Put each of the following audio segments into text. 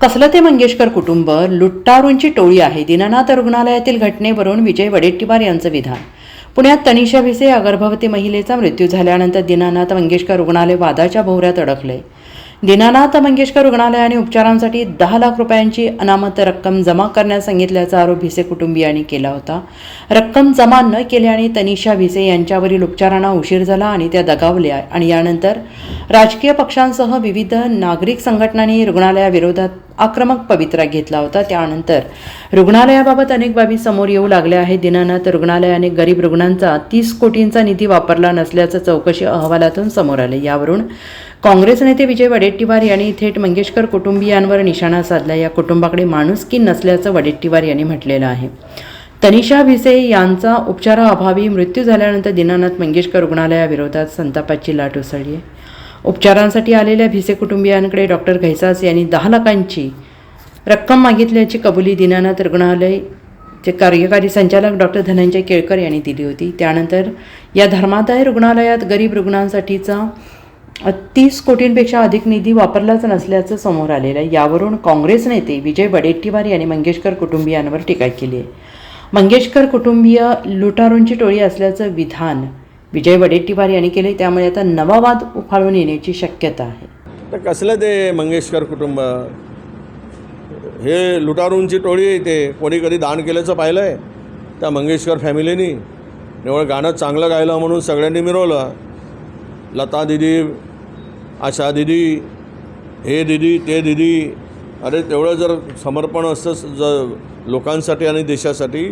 कसलं ते मंगेशकर कुटुंब? लुट्टारूंची टोळी आहे. दीनानाथ रुग्णालयातील घटनेवरून विजय वडेट्टीवार यांचं विधान पुण्यात तनिषा भिसे या गर्भवती महिलेचा मृत्यू झाल्यानंतर दीनानाथ मंगेशकर रुग्णालय वादाच्या भोवऱ्यात अडकले. दीनानाथ मंगेशकर रुग्णालयाने उपचारांसाठी दहा लाख रुपयांची अनामत रक्कम जमा करण्यास सांगितल्याचा आरोप भिसे कुटुंबियांनी केला होता. रक्कम जमा न केल्याने तनिषा भिसे यांच्यावरील उपचारांना उशीर झाला आणि त्या दगावल्या आणि यानंतर राजकीय पक्षांसह विविध नागरिक संघटनांनी रुग्णालयाविरोधात आक्रमक पवित्रा घेतला होता. त्यानंतर रुग्णालयाबाबत अनेक बाबी समोर येऊ लागल्या आहेत. दिनानाथ रुग्णालयाने गरीब रुग्णांचा तीस कोटींचा निधी वापरला नसल्याचं चौकशी अहवालातून समोर आले. यावरून काँग्रेस नेते विजय वडेट्टीवार यांनी थेट मंगेशकर कुटुंबियांवर निशाणा साधला. या कुटुंबाकडे माणुसकी नसल्याचं वडेट्टीवार यांनी म्हटलेलं आहे. तनिषा भिसे यांचा उपचाराअभावी मृत्यू झाल्यानंतर दीनानाथ मंगेशकर रुग्णालयाविरोधात संतापाची लाट उसळली आहे. उपचारांसाठी आलेल्या भिसे कुटुंबियांकडे डॉक्टर घैसास यांनी दहा लाखांची रक्कम मागितल्याची कबुली दीनानाथ रुग्णालयचे कार्यकारी संचालक डॉक्टर धनंजय केळकर यांनी दिली होती. त्यानंतर या धर्मादाय रुग्णालयात गरीब रुग्णांसाठीचा तीस कोटींपेक्षा अधिक निधी वापरलाच नसल्याचं समोर आलेलं आहे. यावरून काँग्रेस नेते विजय वडेट्टीवार यांनी मंगेशकर कुटुंबियांवर टीका केली आहे. मंगेशकर कुटुंबीय लुटारूंची टोळी असल्याचं विधान विजय वडेट्टीवार यांनी केले त्यामुळे आता नवा वाद उफाळून येण्याची शक्यता आहे. तर कसलं ते मंगेशकर कुटुंब? हे लुटारूंची टोळी आहे ते. कोणी कधी दान केल्याचं पाहिलं आहे त्या मंगेशकर फॅमिलीनी. निवळ गाणं चांगलं गायलं म्हणून सगळ्यांनी मिरवलं. लता दिदी आशा दिदी हे दिदी ते दिदी. अरे तेवढं जर समर्पण असतं ज लोकांसाठी आणि देशासाठी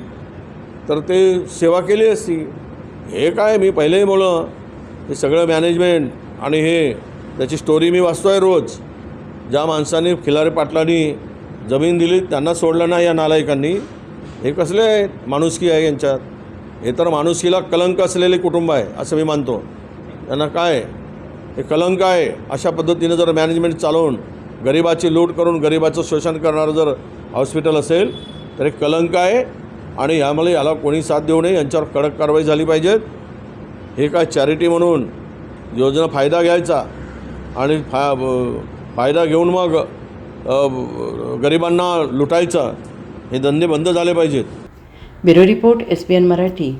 तर ते सेवा केली असती. हे काय मी पहिलेही बोलं हे सगळं मॅनेजमेंट आणि हे त्याची स्टोरी मी वाचतो आहे रोज. ज्या माणसांनी खिलारी पाटलांनी जमीन दिली त्यांना सोडलं नाही या नालायकांनी. हे कसले आहेत माणुसकी आहे यांच्यात? हे तर माणुसकीला कलंक असलेले कुटुंब आहे असं मी मानतो. त्यांना काय? हे कलंक आहे अशा पद्धतीनं जर मॅनेजमेंट चालवून गरिबाची लूट करून गरिबाचं शोषण करणारं जर हॉस्पिटल असेल तर हे कलंक आहे आणि यामुळे याला कोणी साथ देऊ नये यांच्यावर कडक कारवाई झाली पाहिजेत हे काय चॅरिटी म्हणून योजना फायदा घ्यायचा आणि फा फायदा घेऊन मग गरिबांना लुटायचं हे धंदे बंद झाले पाहिजेत. Bureau report S P N Marathi.